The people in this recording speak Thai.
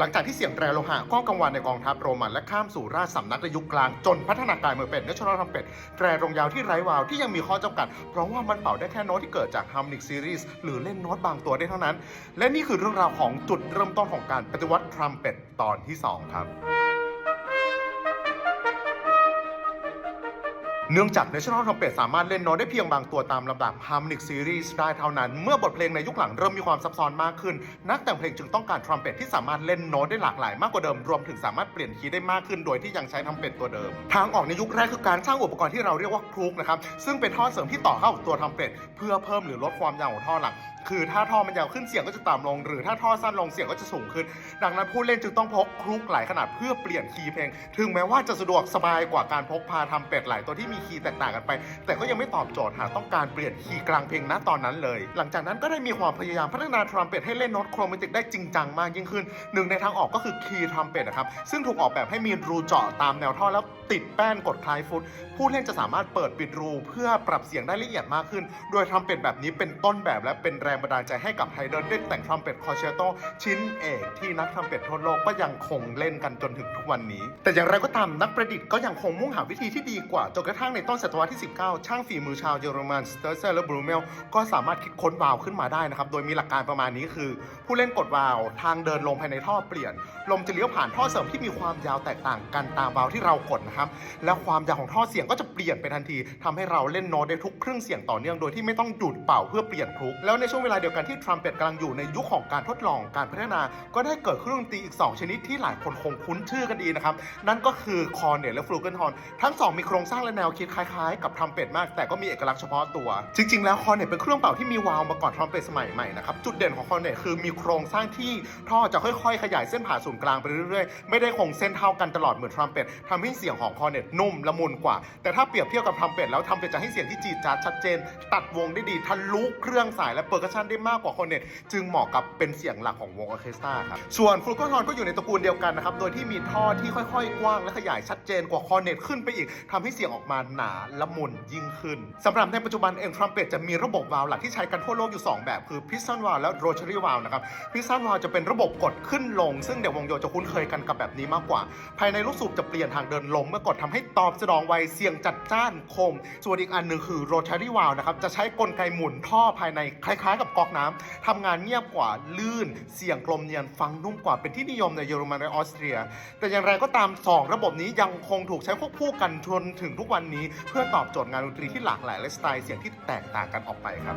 หลังจากที่เสียงแตรโลหะก้อกังวานในกองทัพโรมันและข้ามสู่ราชสำนักในยุคกลาง จนพัฒนาการมาเป็น National Trumpet แตรตรงยาวที่ไร้วาวที่ยังมีข้อจำกัด เพราะว่ามันเป่าได้แค่โน้ตที่เกิดจาก Harmonic Series หรือเล่นโน้ตบางตัวได้เท่านั้น และนี่คือเรื่องราวของจุดเริ่มต้นของการปฏิวัติทรัมเป็ตตอนที่ 2 ครับ เนื่องจาก National Trumpet สามารถเล่นโน้ตได้เพียงบางตัวตามลำดับ Harmonic Series ได้เท่านั้น เมื่อบทเพลงในยุคหลังเริ่มมีความซับซ้อนมากขึ้น นักแต่งเพลงจึงต้องการทรัมเป็ตที่สามารถเล่นโน้ตได้หลากหลายมากกว่าเดิม รวมถึงสามารถเปลี่ยนคีย์ได้มากขึ้น โดยที่ยังใช้ทรัมเป็ตตัวเดิม ทางออกในยุคแรกคือการสร้างอุปกรณ์ที่เราเรียกว่าครูกนะครับ ซึ่งเป็นท่อเสริมที่ต่อเข้ากับตัวทรัมเป็ตเพื่อเพิ่มหรือลดความยาวของท่อหลัก คือถ้าท่อมันยาวขึ้นเสียงก็จะต่ำลง หรือถ้าท่อสั้นลงเสียงก็จะสูงขึ้น ดังนั้นผู้เล่นจึงต้องพกครุกหลายขนาดเพื่อเปลี่ยนคีย์เพลง ถึงแม้ว่าจะสะดวกสบายกว่าการพกพาทำเป็ดหลายตัวที่มีคีย์แตกต่างกันไป แต่ก็ยังไม่ตอบโจทย์หากต้องการเปลี่ยนคีย์กลางเพลงณตอนนั้นเลย หลังจากนั้นก็ได้มีความพยายามพัฒนาทรัมเป็ตให้เล่นโน้ตโครแมติกได้จริงจังมากยิ่งขึ้น หนึ่งในทางออกก็คือคีย์ทรัมเป็ตนะครับซึ่งถูกออกแบบให้มีรูเจาะตามแนวท่อแล้วติดแป้นกดคลายฟุต ผู้เล่นจะสามารถเปิดปิดรูเพื่อปรับเสียงได้ละเอียดมากขึ้น โดยทรัมเป็ตแบบนี้เป็นต้นแบบและเป็นแรงบันดาลใจให้กับไฮเดอร์ได้แต่งทรัมเป็ตคอร์เชโตชิ้นเอกที่นักทรัมเป็ตทั่วโลกก็ยังคงเล่นกันจนถึงทุกวันนี้ แต่อย่างไรก็ตามนักประดิษฐ์ก็ยังคงมุ่งหาวิธีที่ดีกว่าจนกระทั่งในต้นศตวรรษที่ 19 ช่างฝีมือชาวเยอรมันสเตอร์เซอร์และบรูเมลก็สามารถคิดค้นวาล์วขึ้นมาได้นะครับ โดยมีหลักการประมาณนี้คือ ผู้เล่นกดวาล์วทางเดินลงภายในท่อเปลี่ยน ลมจะเลี้ยวผ่านท่อเสริมที่มีความยาวแตกต่างกันตามวาล์วที่เรากดนะครับ และความยาวของท่อเสียงก็จะเปลี่ยนไปทันทีทำให้เราเล่นโน้ตได้ทุกครึ่งเสียงต่อเนื่องโดยที่ไม่ต้องหยุดเป่าเพื่อเปลี่ยนครุก แล้วในช่วงเวลาเดียวกันที่ทรัมเป็ตกำลังอยู่ในยุคของการทดลองการพัฒนาก็ได้เกิดเครื่องดนตรีอีก 2 ชนิดที่หลายคนคงคุ้นชื่อกันดีนะครับนั่นก็คือคอร์เนตและฟลูเกนฮอนทั้งสองมีโครงสร้างและแนวคิดคล้ายๆ กับทรัมเป็ตมาก แต่ก็มีเอกลักษณ์เฉพาะตัว จริง ๆ แล้วคอร์เนตเป็นเครื่องเป่าที่มีวาล์วมาก่อนทรัมเป็ตสมัยใหม่นะครับจุดเด่นของคอร์เนตคือมีโครงสร้างที่ท่อจะค่อยๆ ขยายเส้นผ่าศูนย์กลางไปเรื่อยๆ ไม่ได้คงเส้นเท่ากันตลอดเหมือนทรัมเป็ตทำให้เสียงของคอร์เนตนุ่มละมุนกว่า แต่ถ้าเปรียบเทียบกับทรัมเป็ตแล้วทรัมเป็ตจะให้เสียงที่จีดจ๊าดชัดเจน ตัดวงได้ดีทะลุเครื่องสายและเปอร์คัชชันได้มากกว่าคอร์เนตจึงเหมาะกับเป็นเสียงหลักของวงออเคสตราครับส่วนฟลูกฮอร์นก็อยู่ในตระกูลเดียวกันนะครับโดยที่มีท่อที่ค่อยๆ กว้างและขยายชัดเจนกว่าคอเนตขึ้นไปอีกทำให้เสียงออกมาหนาละมุนยิ่งขึ้นสำหรับในปัจจุบันเองทรัมเป็ตจะมีระบบวาล์วหลักที่ใช้กันทั่วโลกอยู่ 2 แบบ คือพิสตันวาล์วและโรเ a อรี่วาล์วนะครับพิสตันวาล์วจะเป็นระบบกดขึ้นลง ซึ่งเดี๋ยววงโยจะคุ้นเคยกันกับแบบนี้มากกว่า ภายในลูกสูบจะเปลี่ยนทางเดินลมเมื่อกดทำให้ตอบสนองไวเสียงจัดจ้านคม ส่วนอีกอันหนึ่งคือโรเ a อรี่วาล์วนะครับจะใช้กลไกหมุนท่อภายในคล้ายๆ กับก๊อกน้ำทำงานเงียบกว่าลื่น เสียงกลมเนียนฟังนุ่มกว่าเป็นที่นิยมในเยอรมันและออสเตรีย แต่อย่างไรก็ตาม 2 ระบบนี้ยังคงถูกใช้ควบคู่กันจนถึงทุกวันนี้ เพื่อตอบโจทย์งานดนตรีที่หลากหลายและสไตล์เสียงที่แตกต่างกันออกไปครับ